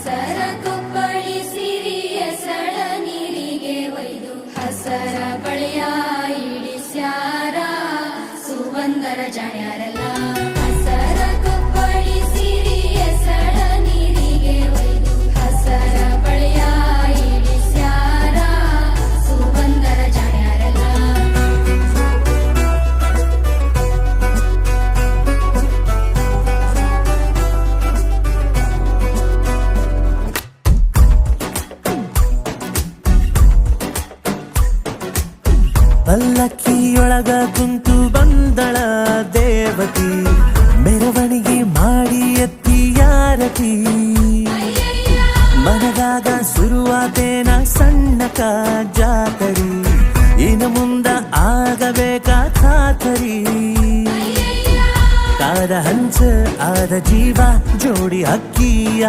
ಹಸರ ಕೊಪ್ಪಳಿ ಸಿರಿಯ ಸಳ ನೀರಿಗೆ ಒಯ್ದು. ಹಸರ ಬಳಿಯ ಇಡಿಸ್ಯಾರ ಸುವಂದರ ಜಾಣ್ಯಾರಲ್ಲ. ಪಲ್ಲಕ್ಕಿಯೊಳಗ ಕುಂತು ಬಂದಳ ದೇವತಿ ಮೆರವಣಿಗೆ ಮಾಡಿ ಎತ್ತಿ ಯಾರತಿ ಮನದಾಗ ಶುರುವಾತೇನ ಸಣ್ಣಕ ಜಾತರಿ ಇನ್ನು ಮುಂದ ಆಗಬೇಕಾ ಖಾತರಿ? ಕಾದ ಹಂಚ ಆದ ಜೀವ ಜೋಡಿ ಅಕ್ಕಿಯ